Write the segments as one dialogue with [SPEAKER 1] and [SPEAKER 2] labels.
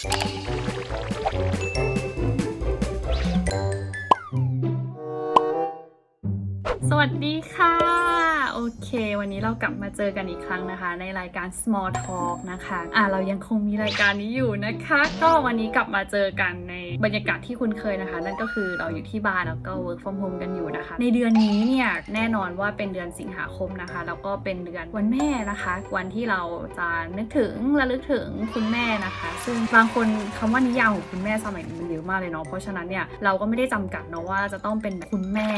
[SPEAKER 1] สวัสดีค่ะ อเค วันนี้เรากลับมาเจอกันอีกครั้งนะคะ ในรายการ Small Talk นะคะ อะเรายังคงมีรายการนี้อยู่นะคะ ก็วันนี้กลับมาเจอกันในบรรยากาศที่คุณเคยนะคะ นั่นก็คือเราอยู่ที่บ้านแล้วก็ work from home กันอยู่นะคะ ในเดือนนี้เนี่ยแน่นอนว่าเป็นเดือนสิงหาคมนะคะ แล้วก็เป็นเดือนวันแม่นะคะ วันที่เราจะนึกถึงระลึกถึงคุณแม่นะคะ ซึ่งบางคนคำว่านิยามของคุณแม่สมัยนี้มันเยอะมากเลยเนาะเพราะฉะนั้นเนี่ยเราก็ไม่ได้จำกัดเนาะว่าจะต้องเป็นคุณแม่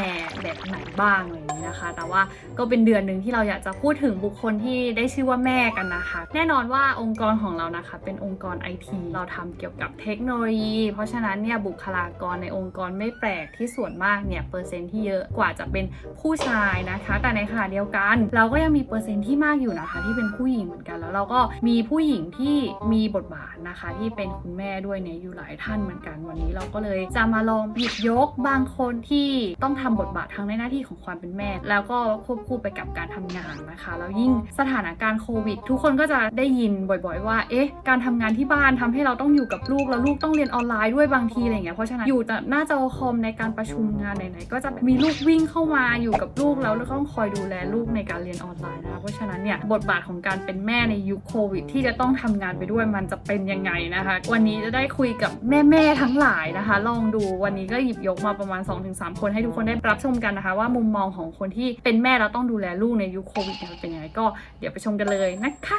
[SPEAKER 1] แบบไหนบ้างอะไรอย่างนี้นะคะ แต่ว่าก็เป็นเดือนดือนหนึ่งที่เราอยากจะพูดถึงบุคคลที่ได้ชื่อว่าแม่กันนะคะ แน่นอนว่าองค์กรของเรานะคะ เป็นองค์กรไอทีเราทำเกี่ยวกับเทคโนโลยี เพราะฉะนั้นเนี่ยบุคลากรในองค์กรไม่แปลกที่ส่วนมากเนี่ยเปอร์เซ็นต์ที่เยอะกว่าจะเป็นผู้ชายนะคะ แต่ในขณะเดียวกัน เราก็ยังมีเปอร์เซ็นต์ที่มากอยู่นะคะ ที่เป็นผู้หญิงเหมือนกัน แล้วเราก็มีผู้หญิงที่มีบทบาทนะคะ ที่เป็นคุณแม่ด้วยเนี่ยอยู่หลายท่านเหมือนกันวันนี้ เราก็เลยจะมาลองหยิบยกบางคนที่ต้องทำบทบาททั้งในหน้าที่ของความเป็นแม่ แล้วก็ควบคู่ไปกับการทำงานนะคะ แล้วยิ่งสถานการณ์โควิด ทุกคนก็จะได้ยินบ่อย ๆ ว่า เอ๊ะ การทำงานที่บ้านทำให้เราต้องอยู่กับลูก แล้วลูกต้องเรียนออนไลน์ด้วยบางทีอะไรอย่างเงี้ย เพราะฉะนั้นอยู่แต่หน้าจอคอมในการประชุมงานไหนๆ ก็จะมีลูกวิ่งเข้ามาอยู่กับลูกแล้วแล้วก็ต้องคอยดูแลลูกในการเรียนออนไลน์นะคะ เพราะฉะนั้นเนี่ยบทบาทของการเป็นแม่ในยุคโควิด ที่จะต้องทำงานไปด้วยมันจะเป็นยังไงนะคะ วันนี้จะได้คุยกับแม่ๆทั้งหลายนะคะ ลองดูวันนี้ก็หยิบยกมาประมาณ 2-3 คนให้ทุกคนได้รับชมกันนะคะ ว่ามุมมองของคนที่เป็นแม่แล้วต้องดูแลลูกในยุคโควิดเนี่ยมันเป็นยังไงก็เดี๋ยวไปชมกันเลยนะคะ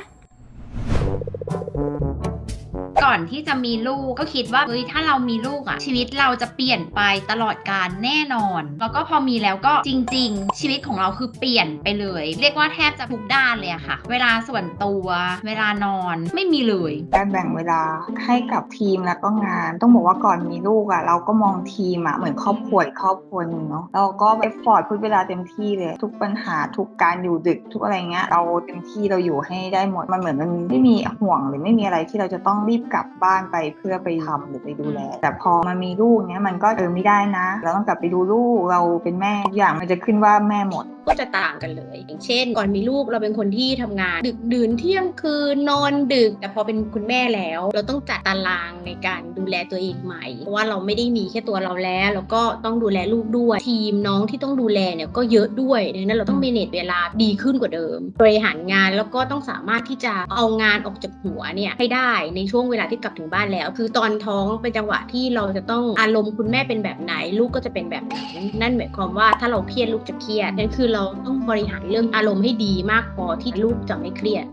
[SPEAKER 2] ก่อนที่จะมีลูกก็คิดว่าเฮ้ยถ้าเรามีลูกอะชีวิตเราจะเปลี่ยนไปตลอดการแน่นอน แล้วก็พอมีแล้วก็จริง ๆ ชีวิตของเราคือเปลี่ยนไปเลย เรียกว่าแทบจะทุกด้านเลยอะค่ะ เวลาส่วนตัว เวลานอนไม่มีเลย
[SPEAKER 3] การแบ่งเวลาให้กับทีมแล้วก็งาน ต้องบอกว่าก่อนมีลูกอะ่ะเราก็มองทีมอะ่ะเหมือนครอบครัวอีกครอบครัวนึงเนาะเราก็ไปฟอร์ดพูดเวลาเต็มที่เลย ทุกปัญหาทุกการอยู่ดึกทุกอะไรเงี้ยเราเต็มที่เราอยู่ให้ได้หมดมันเหมือนมันไม่มีห่วงหรือไม่มีอะไรที่เราจะต้องรีบกลับบ้านไปเพื่อไปทำหรือไปดูแล แต่พอมามีลูกเนี้ยมันก็เออไม่ได้นะ เราต้องกลับไปดูลูกเราเป็นแม่ทุกอย่างมันจะขึ้นว่าแม่หมด
[SPEAKER 4] ก็จะต่างกันเลย อย่างเช่น ก่อนมีลูกเราเป็นคนที่ทำงาน ดึกดื่นเที่ยงคืนนอนดึก แต่พอเป็นคุณแม่แล้ว เราต้องจัดตารางในการดูแลตัวเองใหม่ เพราะว่าเราไม่ได้มีแค่ตัวเราแล้ว แล้วก็ต้องดูแลลูกด้วย ทีมน้องที่ต้องดูแลเนี่ยก็เยอะด้วยดังนั้นเราต้องเมเนจเวลาดีขึ้นกว่าเดิม บริหารงานแล้วก็ต้องสามารถที่จะเอางานออกจากหัวเนี่ยให้ได้ในช่วงเวลาที่กลับถึงบ้านแล้ว คือตอนท้องเป็นจังหวะที่เราจะต้องอารมณ์คุณแม่เป็นแบบไหน ลูกก็จะเป็นแบบนั้นนั่นหมายความว่าถ้าเราเครียดลูกจะเครียดนั่นคือเราต้องบริหารเรื่องอารมณ์ให้ดีมากพอที่ลูกจะไม่เครียด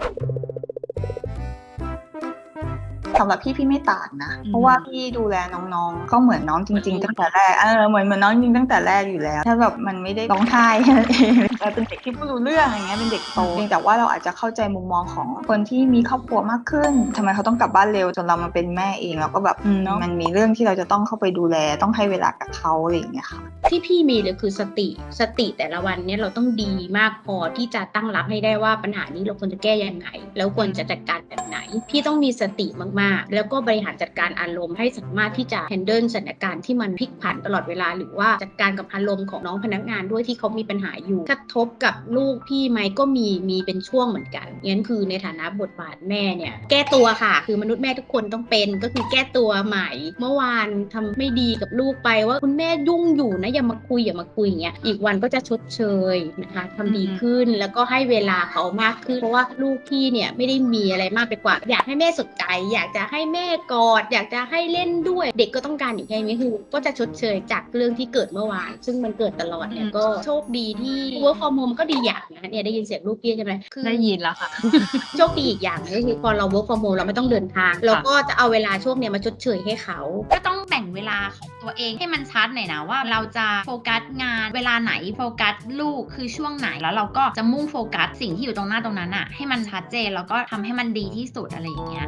[SPEAKER 3] สำหรับพี่พี่ไม่ต่างนะเพราะว่าพี่ดูแลน้องๆ ก็เหมือนน้องจริง ๆ ตั้งแต่แรกเออเหมือนเหมือนน้องจริงตั้งแต่แรกอยู่แล้วถ้าแบบมันไม่ได้ร้องไห้แค่นั้นเองเออเป็นเด็กที่พูดรู้เรื่องอย่างเงี้ยเป็นเด็กโตเพียงแต่ว่าเราอาจจะเข้าใจมุมมองของคนที่มีครอบครัวมากขึ้นทำไมเขาต้องกลับบ้านเร็วจนเรามาเป็นแม่เองเราก็แบบอืมเนาะมันมีเรื่องที่เราจะต้องเข้าไปดูแลต้องให้เวลากับเขาอะไรอย่างเงี้ยค่ะ
[SPEAKER 4] ที่พี่มีเลยคือสติสติแต่ละวันเนี่ยเราต้องดีมากพอที่จะตั้งรับให้ได้ว่าปัญหานี้เราควรจะแก้ยังไง แล้วควรจะจัดการแบบไหน พี่ต้องมีสติมากๆแล้วก็บริหารจัดการอารมณ์ให้สามารถที่จะ handle สถานการณ์ที่มันพลิกผันตลอดเวลา หรือว่าจัดการกับอารมณ์ของน้องพนักงานด้วยที่เขามีปัญหาอยู่กระทบกับลูกพี่ไหมก็มีมีเป็นช่วงเหมือนกันงั้นคือในฐานะบทบาทแม่เนี่ยแก้ตัวค่ะ คือมนุษย์แม่ทุกคนต้องเป็นก็คือแก้ตัวใหม่ เมื่อวานทำไม่ดีกับลูกไปว่าคุณแม่ยุ่งอยู่นะอย่ามาคุยอย่ามาคุยอย่างเงี้ยอีกวันก็จะชดเชยนะคะทำดีขึ้นแล้วก็ให้เวลาเขามากขึ้น เพราะว่าลูกพี่เนี่ยไม่ได้มีอะไรมากไปกว่า อยากให้แม่สนใจ อยากจะให้แม่กอด อยากจะให้เล่นด้วย เด็กก็ต้องการอยู่แค่นี้คือ ก็จะชดเชยจากเรื่องที่เกิดเมื่อวาน ซึ่งมันเกิดตลอดเนี่ยก็โชคดีที่ work from home ก็ดีอย่างนะเนี่ยได้ยินเสียงลูกพี่ใช่ไหมคือ
[SPEAKER 1] ได้ยินแล้วค่ะ
[SPEAKER 4] โชคดีอีกอย่างก็คือพอเรา work from home เราไม่ต้องเดินทางเราก็จะเอาเวลาช่วงเนี้ยมาชดเชยให้เขา
[SPEAKER 2] ก็ต้องแบ่งเวลาของตัวเองให้มันชัดหน่อยนะว่าเราจะโฟกัสงานเวลาไหนโฟกัสลูกคือช่วงไหนแล้วเราก็จะมุ่งโฟกัสสิ่งที่อยู่ตรงหน้าตรงนั้นอะให้มันชัดเจนแล้วก็ทำให้มันดีที่สุดอะไรอย่างเงี้ย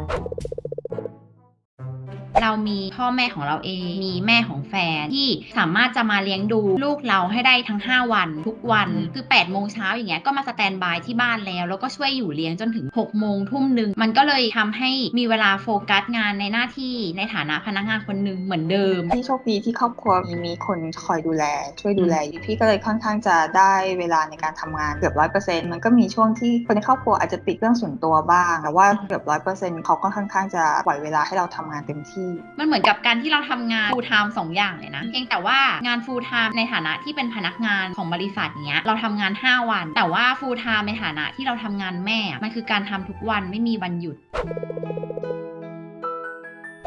[SPEAKER 2] เรามีพ่อแม่ของเราเอง มีแม่ของแฟนที่สามารถจะมาเลี้ยงดูลูกเราให้ได้ทั้ง 5 วัน ทุกวันคือ8ปดโมงเช้าอย่างเงี้ยก็มาสแตนบายที่บ้านแล้ว แล้วก็ช่วยอยู่เลี้ยงจนถึง6กโมงทุ่มหนึ่งมันก็เลยทำให้มีเวลาโฟกัสงานในหน้าที่ในฐานะพนักงานคนหนึ่งเหมือนเดิม
[SPEAKER 3] พี่โชคดีที่ครอบครัวมีมีคนคอยดูแล ช่วยดูแลอยู่พี่ก็เลยค่อนข้างจะได้เวลาในการทำงานเกือบร้อยเปอร์เซ็นต์มันก็มีช่วงที่คนในครอบครัวอาจจะติดเรื่องส่วนตัวบ้างแต่ว่าเกือบร้อยเปอร์เซ็นต์เขาก็ค่อนข้างจะปล่อยเวลาให้เราทำงานเต็มที่
[SPEAKER 2] มันเหมือนกับการที่เราทำงาน full time สองอย่างเลยนะ เพียงแต่ว่างาน full time ในฐานะที่เป็นพนักงานของบริษัทเนี้ยเราทำงาน 5 วัน แต่ว่า full time ในฐานะที่เราทำงานแม่ มันคือการทำทุกวันไม่มีวันหยุด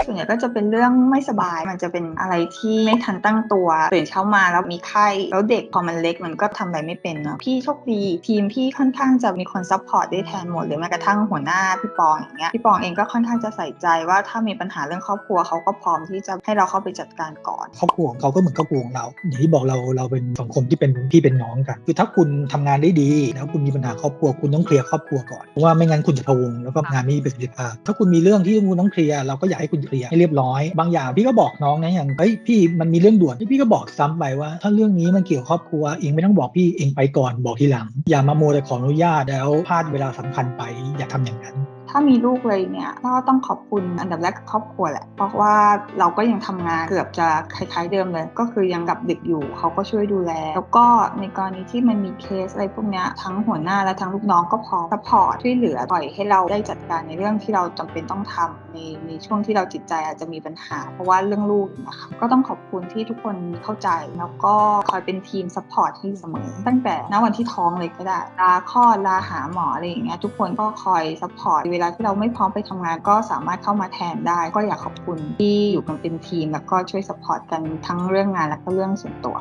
[SPEAKER 3] ส่วนใหญ่ก็จะเป็นเรื่องไม่สบาย มันจะเป็นอะไรที่ไม่ทันตั้งตัวตื่นเช้ามาแล้วมีไข้แล้วเด็กพอมันเล็กมันก็ทำอะไรไม่เป็นเนาะพี่โชคดีทีมพี่ค่อนข้างจะมีคนซัพพอร์ตได้แทนหมดหรือแม้กระทั่งหัวหน้าพี่ปองอย่างเงี้ยพี่ปองเองก็ค่อนข้างจะใส่ใจว่าถ้ามีปัญหาเรื่องครอบครัวเขาก็พร้อมที่จะให้เราเข้าไปจัดการก่อน
[SPEAKER 5] ครอบครัวของเขาก็เหมือนครอบครัวของเราอย่างที่บอกเราเราเป็นสังคมที่เป็นพี่เป็นน้องกัน คือถ้าคุณทำงานได้ดีแล้วคุณมีปัญหาครอบครัวคุณต้องเคลียร์ครอบครัวก่อนเพราะว่าไม่งั้นคุณจะพะวงแล้วก็งานไม่มีประสิทธิภาพถ้าคุณมีเรื่องที่คุณต้องเคลียร์เราก็อยากให้คุณเคลียร์ให้เรียบร้อย บางอย่างพี่ก็บอกน้องนะอย่างเฮ้ยพี่มันมีเรื่องด่วนพี่ก็บอกซ้ำไปว่า ถ้าเรื่องนี้มันเกี่ยวครอบครัวเองไม่ต้องบอกพี่เองไปก่อนบอกทีหลัง อย่ามาโมแต่ขออนุญาตแล้วพลาดเวลาสำคัญไปอย่าทำอย่างนั้น
[SPEAKER 3] ถ้ามีลูกเลยเนี่ยก็ต้องขอบคุณอันดับแรกครอบครัวแหละ เพราะว่าเราก็ยังทำงานเกือบจะคล้ายๆเดิมเลย ก็คือยังกับเดึกอยู่เขาก็ช่วยดูแล แล้วก็ในกรณีที่มันมีเคสอะไรพวกนี้ทั้งหัวหน้าและทั้งลูกน้องก็พร้อมสปอร์ตช่วยเหลือปล่อยให้เราได้จัดการในเรื่องที่เราจำเป็นต้องทำในในช่วงที่เราจิตใจอาจจะมีปัญหา เพราะว่าเรื่องลูกนะคะก็ต้องขอบคุณที่ทุกคนเข้าใจ แล้วก็คอยเป็นทีมสปอร์ตให้เสมอ ตั้งแต่ณวันที่ท้องเลยก็ได้ลาคลอดลาหาหมออะไรอย่างเงี้ยทุกคนก็คอยสปอร์ตเวลาที่เราไม่พร้อมไปทำงานก็สามารถเข้ามาแทนได้ ก็อยากขอบคุณที่อยู่กันเป็นทีม แล้วก็ช่วยสปอร์ตกันทั้งเรื่องงานและก็เรื่องส่วนตัว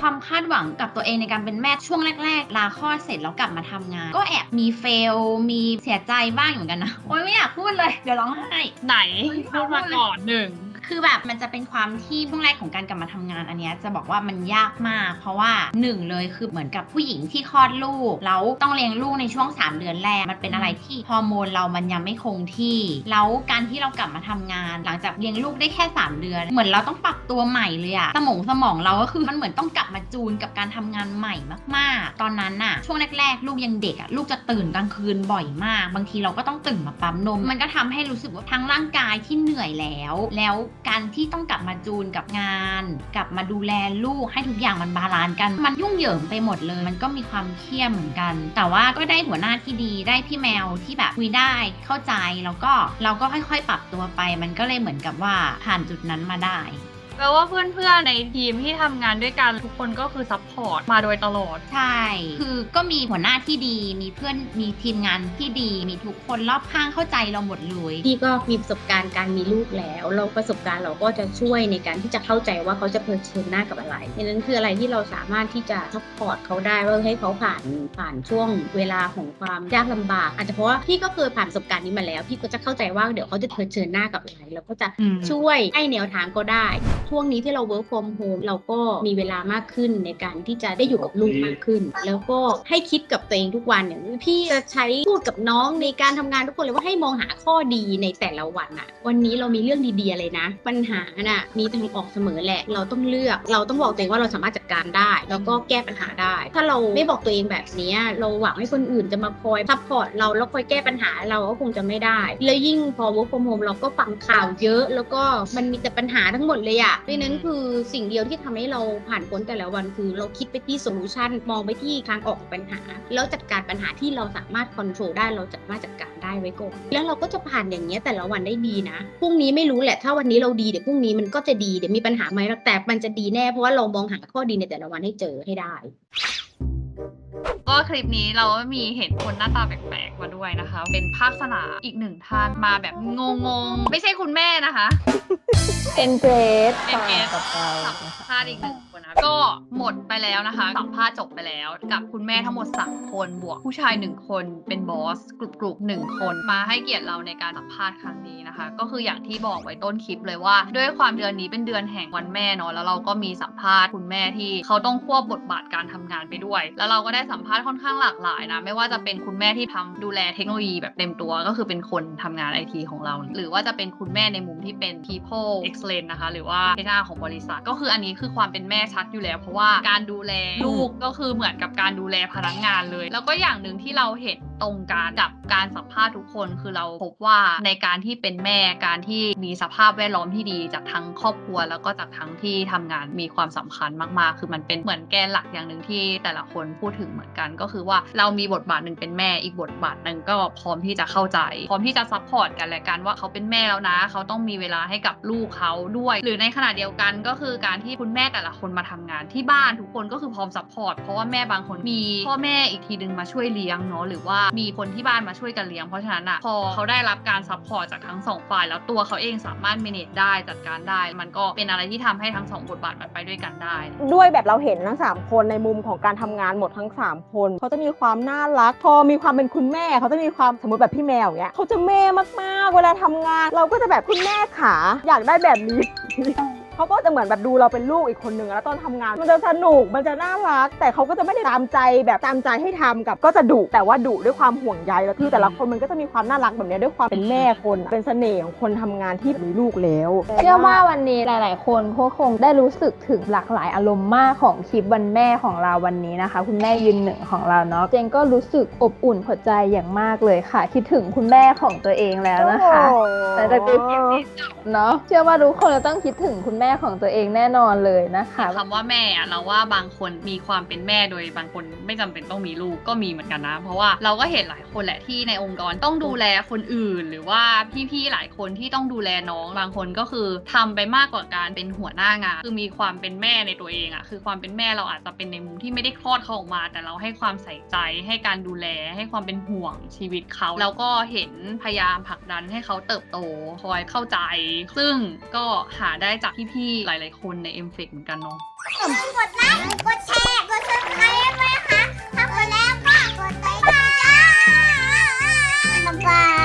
[SPEAKER 2] ความคาดหวังกับตัวเองในการเป็นแม่ช่วงแรก ๆ ลาคลอดเสร็จแล้วกลับมาทำงาน ก็แอบมีเฟล มีเสียใจบ้างเหมือนกันนะ โอ๊ยไม่อยากพูดเลย เดี๋ยวร้องไห้
[SPEAKER 6] ไหนพูดมาก่อนหนึ่ง
[SPEAKER 2] คือแบบมันจะเป็นความที่ช่วงแรกของการกลับมาทำงานอันเนี้ยจะบอกว่ามันยากมาก เพราะว่าหนึ่งเลยคือเหมือนกับผู้หญิงที่คลอดลูกแล้วต้องเลี้ยงลูกในช่วง 3 เดือนแรกมันเป็นอะไรที่ฮอร์โมนเรามันยังไม่คงที่แล้วการที่เรากลับมาทำงาน หลังจากเลี้ยงลูกได้แค่ 3 เดือน เหมือนเราต้องปรับตัวใหม่เลยอะสมองสมองเราก็คือมันเหมือนต้องกลับมาจูนกับการทำงานใหม่มากๆ ตอนนั้นน่ะช่วงแรกๆ ลูกยังเด็กอะลูกจะตื่นกลางคืนบ่อยมาก บางทีเราก็ต้องตื่นมาปั๊มนม มันก็ทำให้รู้สึกว่าทั้งร่างกายที่เหนื่อยแล้ว แล้วการที่ต้องกลับมาจูนกับงาน กลับมาดูแลลูกให้ทุกอย่างมันบาลานซ์กัน มันยุ่งเหยิงไปหมดเลย มันก็มีความเครียดเหมือนกัน แต่ว่าก็ได้หัวหน้าที่ดีได้พี่แมวที่แบบคุยได้เข้าใจแล้วก็เราก็ค่อยๆ ปรับตัวไป มันก็เลยเหมือนกับว่าผ่านจุดนั้นมาได้
[SPEAKER 6] แปลว่าเพื่อนๆในทีมที่ทำงานด้วยกันทุกคนก็คือซัพพอร์ตมาโดยตลอด
[SPEAKER 2] ใช่ คือก็มีหัวหน้าที่ดี มีเพื่อน มีทีมงานที่ดี มีทุกคนรอบข้างเข้าใจเราหมดเลย
[SPEAKER 4] พี่ก็มีประสบการณ์การมีลูกแล้ว เราประสบการณ์เราก็จะช่วยในการที่จะเข้าใจว่าเขาจะเผชิญหน้ากับอะไรดังนั้นคืออะไรที่เราสามารถที่จะซัพพอร์ตเขาได้ว่าให้เขาผ่านผ่านช่วงเวลาของความยากลำบาก อาจจะเพราะว่าพี่ก็เคยผ่านประสบการณ์นี้มาแล้ว พี่ก็จะเข้าใจว่าเดี๋ยวเขาจะเผชิญหน้ากับอะไร เราก็จะ
[SPEAKER 6] อืม
[SPEAKER 4] ช่วยให้แนวทางก็ได้ช่วงนี้ที่เรา work from home เราก็มีเวลามากขึ้นในการที่จะได้อยู่กับลูกมากขึ้น แล้วก็ให้คิดกับตัวเองทุกวันอย่างพี่จะใช้พูดกับน้องในการทำงานทุกคนเลยว่าให้มองหาข้อดีในแต่ละวันอะวันนี้เรามีเรื่องดีๆอะไรนะ ปัญหาน่ะมีทางออกเสมอแหละ เราต้องเลือก เราต้องบอกตัวเองว่าเราสามารถจัดการได้ แล้วก็แก้ปัญหาได้ ถ้าเราไม่บอกตัวเองแบบนี้เราหวังให้คนอื่นจะมาคอยซัพพอร์ตเราแล้วคอยแก้ปัญหาเราก็คงจะไม่ได้ แล้วยิ่งพอ work from home เราก็ฟังข่าวเยอะ แล้วก็มันมีแต่ปัญหาทั้งหมดเลยอะดังนั้นคือสิ่งเดียวที่ทำให้เราผ่านพ้นแต่ละวันคือเราคิดไปที่โซลูชันมองไปที่ทางออกของปัญหา แล้วจัดการปัญหาที่เราสามารถคอนโทรลได้เราสามารถจัดการได้ไว้ก่อนแล้วเราก็จะผ่านอย่างเงี้ยแต่ละวันได้ดีนะพรุ่งนี้ไม่รู้แหละถ้าวันนี้เราดีเดี๋ยวพรุ่งนี้มันก็จะดีเดี๋ยวมีปัญหาไหมแต่มันจะดีแน่เพราะว่าเรามองหาข้อดีในแต่ละวันให้เจอให้ได้
[SPEAKER 6] ก็คลิปนี้เราก็มีเห็นคนหน้าตาแปลกๆมาด้วยนะคะ เป็นภาคสนามอีกหนึ่งท่านมาแบบงงๆ ไม่ใช่คุณแม่นะคะ
[SPEAKER 7] เป็นเกรด
[SPEAKER 6] เป็นเกรด
[SPEAKER 7] กับเรา
[SPEAKER 6] สัมภาษณ์อีกหนึ่งคนนะ ก็หมดไปแล้วนะคะ สัมภาษณ์จบไปแล้ว กับคุณแม่ทั้งหมด3คนบวกผู้ชาย 1 คนเป็นบอสกลุ่มกลุ่มหนึ่งคนมาให้เกียรติเราในการสัมภาษณ์ครั้งนี้นะคะ ก็คืออย่างที่บอกไว้ต้นคลิปเลยว่า ด้วยความเดือนนี้เป็นเดือนแห่งวันแม่เนาะแล้วเราก็มีสัมภาษณ์คุณแม่ที่เขาต้องควบบทบาทการทำงานไปด้วย แล้วเราก็ได้สัมภาษณ์ค่อนข้างหลากหลายนะไม่ว่าจะเป็นคุณแม่ที่ทำดูแลเทคโนโลยีแบบเต็มตัวก็คือเป็นคนทำงานไอทีของเรา หรือว่าจะเป็นคุณแม่ในมุมที่เป็น people excellence นะคะ หรือว่า HR ของบริษัท ก็คืออันนี้คือความเป็นแม่ชัดอยู่แล้ว เพราะว่าการดูแลลูกก็คือเหมือนกับการดูแลพนักงานเลย แล้วก็อย่างหนึ่งที่เราเห็น ตรงกันกับการสัมภาษณ์ทุกคน คือเราพบว่าในการที่เป็นแม่การที่มีสภาพแวดล้อมที่ดีจากทั้งครอบครัว แล้วก็จากทั้งที่ทำงานมีความสำคัญมากๆ คือมันเป็นเหมือนแกนหลักอย่างหนึ่งที่แต่ละคนพูดถึงเหมือนกัน ก็คือว่าเรามีบทบาทหนึ่งเป็นแม่อีกบทบาทหนึ่งก็พร้อมที่จะเข้าใจ พร้อมที่จะซัพพอร์ตกันและกันว่าเขาเป็นแม่แล้วนะ เขาต้องมีเวลาให้กับลูกเขาด้วย หรือในขณะเดียวกันก็คือการที่คุณแม่แต่ละคนมาทำงานที่บ้านทุกคนก็คือพร้อมซัพพอร์ตเพราะว่าแม่บางคนมีพ่อแม่อีกทีหนึ่งมาช่วยเลี้ยงเนาะหรือว่ามีคนที่บ้านมาช่วยกันเลี้ยงเพราะฉะนั้นอะพอเขาได้รับการซัพพอร์ตจากทั้งสองฝ่ายแล้วตัวเขาเองสามารถ manage ได้จัดการได้ มันก็เป็นอะไรที่ทำให้ทั้งสองบทบาทมันไปด้วยกันได้
[SPEAKER 7] ด้วยแบบเราเห็นทั้ง 3 คนในมุมของการทำงานหมดทั้ง 3 คนเขาจะมีความน่ารัก พอมีความเป็นคุณแม่เขาจะมีความสมมติแบบพี่แมวเงี้ยเขาจะแม่มากๆ เวลาทำงาน เราก็จะแบบคุณแม่ขาอยากได้แบบนี้ เขาก็จะเหมือนแบบดูเราเป็นลูกอีกคนนึงแล้วตอนทำงาน มันจะสนุกมันจะน่ารัก แต่เขาก็จะไม่ได้ตามใจแบบตามใจให้ทำกับก็จะดุแต่ว่าดุด้วยความห่วงใยแล้วคือแต่ละคนมันก็จะมีความน่ารักแบบเนี้ยด้วยความเป็นแม่คนอะเป็นเสน่ห์ของคนทำงานที่มีลูกแล้ว
[SPEAKER 8] เชื่อว่าวันนี้หลาย ๆ คนก็คงได้รู้สึกถึงหลากหลายอารมณ์มากของคลิปวันแม่ของเราวันนี้นะคะ คุณแม่ยืนหนึ่งของเราเนาะเจนก็รู้สึกอบอุ่นหัวใจอย่างมากเลยค่ะ คิดถึงคุณแม่ของตัวเองแล้วนะคะแต่จากดูคลิปนี้จบเนาะเชื่อว่าทุกคนจะต้องคิดถึงคุณแม่ของตัวเองแน่นอนเลยนะคะ
[SPEAKER 6] คำว่าแม่เราว่าบางคนมีความเป็นแม่โดยบางคนไม่จำเป็นต้องมีลูกก็มีเหมือนกันนะ เพราะว่าเราก็เห็นหลายคนแหละที่ในองค์กรต้องดูแลคนอื่น หรือว่าพี่ๆหลายคนที่ต้องดูแลน้องบางคนก็คือทำไปมากกว่าการเป็นหัวหน้างาน คือมีความเป็นแม่ในตัวเองอะคือความเป็นแม่เราอาจจะเป็นในมุมที่ไม่ได้คลอดเขาออกมา แต่เราให้ความใส่ใจให้การดูแลให้ความเป็นห่วงชีวิตเขาแล้วก็เห็นพยายามผลักดันให้เขาเติบโตคอยเข้าใจ ซึ่งก็หาได้จากพี่ที่หลาย ๆ คนใน m f e c เหมือนกันเนาะ
[SPEAKER 9] กดไลค์กดแชร์ กดซับสไครต์ด้วยนะคะถ้ากดแล้วก็กดไลค์จ้าบ๊ายบาย